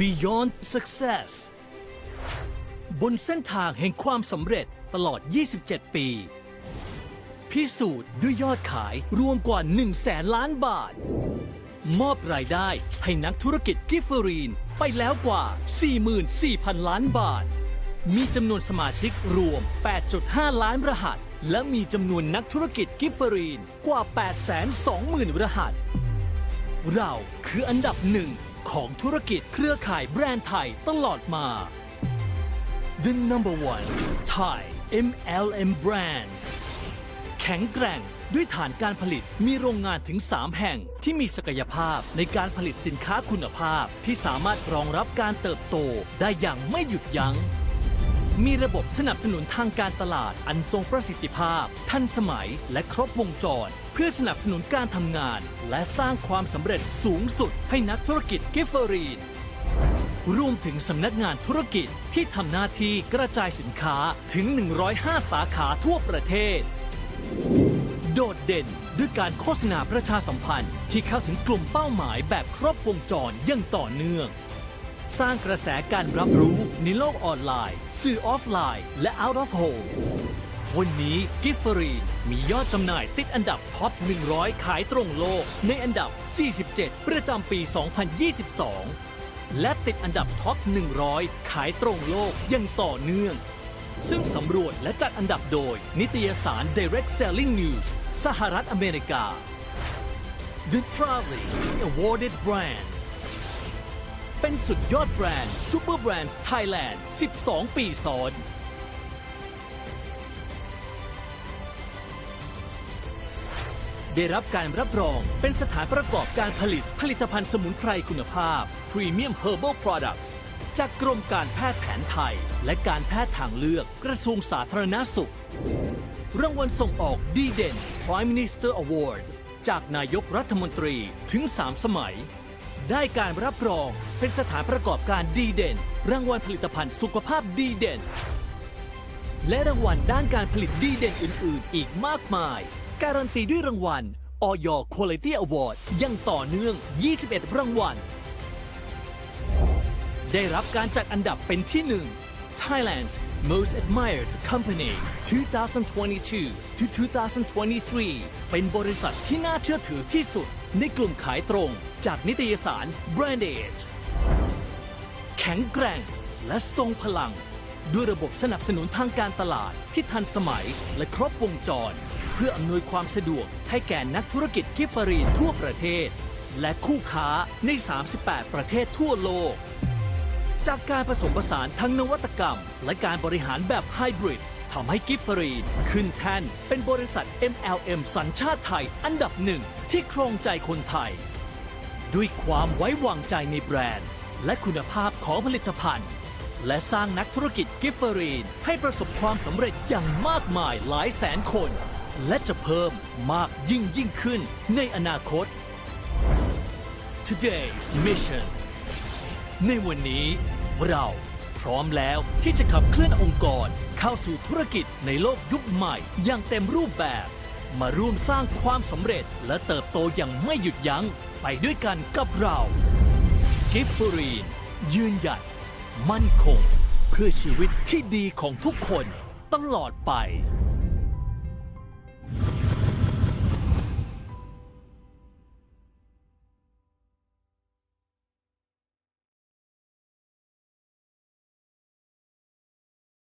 Beyond Success บนเส้นทางแห่งความสำเร็จตลอด 27 ปี พิสูจน์ด้วยยอดขายรวมกว่า1แสนล้านบาท มอบรายได้ให้นักธุรกิจกิฟเฟอรีนไปแล้วกว่า 44,000 ล้านบาท มีจำนวนสมาชิกรวม 8.5 ล้านรหัส และมีจำนวนนักธุรกิจกิฟเฟอรีนกว่า 820,000 รหัส เราคืออันดับหนึ่ง ของธุรกิจเครือข่ายแบรนด์ไทยตลอดมา The number one Thai MLM brand แข็งแกร่งด้วยฐานการผลิตมีโรงงานถึง 3 แห่งที่มีศักยภาพในการผลิตสินค้าคุณภาพที่สามารถรองรับการเติบโตได้อย่างไม่หยุดยัง้ง มีระบบสนับสนุนทางการตลาดอันทรงประสิทธิภาพ ทันสมัยและครบวงจร เพื่อสนับสนุนการทำงาน และสร้างความสำเร็จสูงสุดให้นักธุรกิจกิฟเฟอรีนรวมถึงสำนักงานธุรกิจที่ทำหน้าที่กระจายสินค้าถึง 105 สาขาทั่วประเทศ โดดเด่นด้วยการโฆษณาประชาสัมพันธ์ที่เข้าถึงกลุ่มเป้าหมายแบบครบวงจรอย่างต่อเนื่อง สร้างกระแสการรับรู้ในโลกออนไลน์ สื่อออฟไลน์ และ out of home วันนี้กิฟฟรีมียอดจำหน่ายติดอันดับท็อป 100 ขายตรงโลก ในอันดับ 47 ประจำปี 2022 และติดอันดับท็อป 100 ขายตรงโลกอย่างต่อเนื่อง ซึ่งสำรวจและจัดอันดับโดย นิตยสาร Direct Selling News สหรัฐอเมริกา The Proudly Awarded Brand เป็นสุดยอดแบรนด์ Super Brands Thailand 12 ปีซ้อน ได้รับการรับรองเป็นสถานประกอบการผลิตผลิตภัณฑ์สมุนไพรคุณภาพ Premium Herbal Products จากกรมการแพทย์แผนไทย และการแพทย์ทางเลือกกระทรวงสาธารณสุข รางวัลส่งออกดีเด่น Prime Minister Award จากนายกรัฐมนตรีถึง 3 สมัย ได้การรับรอง เป็นสถานประกอบการดีเด่น รางวัลผลิตภัณฑ์สุขภาพดีเด่น และรางวัลด้านการผลิตดีเด่นอื่น ๆ อีกมากมาย การันตีด้วยรางวัล Oy Quality Award ยังต่อเนื่อง 21 รางวัล ได้รับการจัดอันดับเป็นที่หนึ่ง Thailand's Most Admired Company 2022 to 2023 เป็นบริษัทที่น่าเชื่อถือที่สุดในกลุ่มขายตรงจากนิตยสาร Brand Age แข็งแกร่งและทรงพลัง ด้วยระบบสนับสนุนทางการตลาดที่ทันสมัยและครบวงจร เพื่ออำนวยความสะดวกให้แก่นักธุรกิจกิฟฟรีนทั่วประเทศ และคู่ค้าใน 38 ประเทศทั่วโลก จากการผสมผสานทั้งนวัตกรรม และการบริหารแบบไฮบริดทำให้กิฟฟรีนขึ้นแท่นเป็นบริษัท MLM สัญชาติไทยอันดับหนึ่งที่ครองใจคนไทย ด้วยความไว้วางใจในแบรนด์ และคุณภาพของผลิตภัณฑ์ และสร้างนักธุรกิจกิฟฟรีนให้ประสบความสำเร็จอย่างมากมายหลายแสนคน และจะเพิ่มมากยิ่งยิ่งขึ้นในอนาคต Today's Mission ในวันนี้เราพร้อมแล้วที่จะขับเคลื่อนองค์กรเข้าสู่ธุรกิจในโลกยุคใหม่อย่างเต็มรูปแบบ มาร่วมสร้างความสำเร็จและเติบโตอย่างไม่หยุดยัง้งไปด้วยกันกับเรากิฟฟรีนยืนหยัด มั่นคง เพื่อชีวิตที่ดีของทุกคนตลอดไป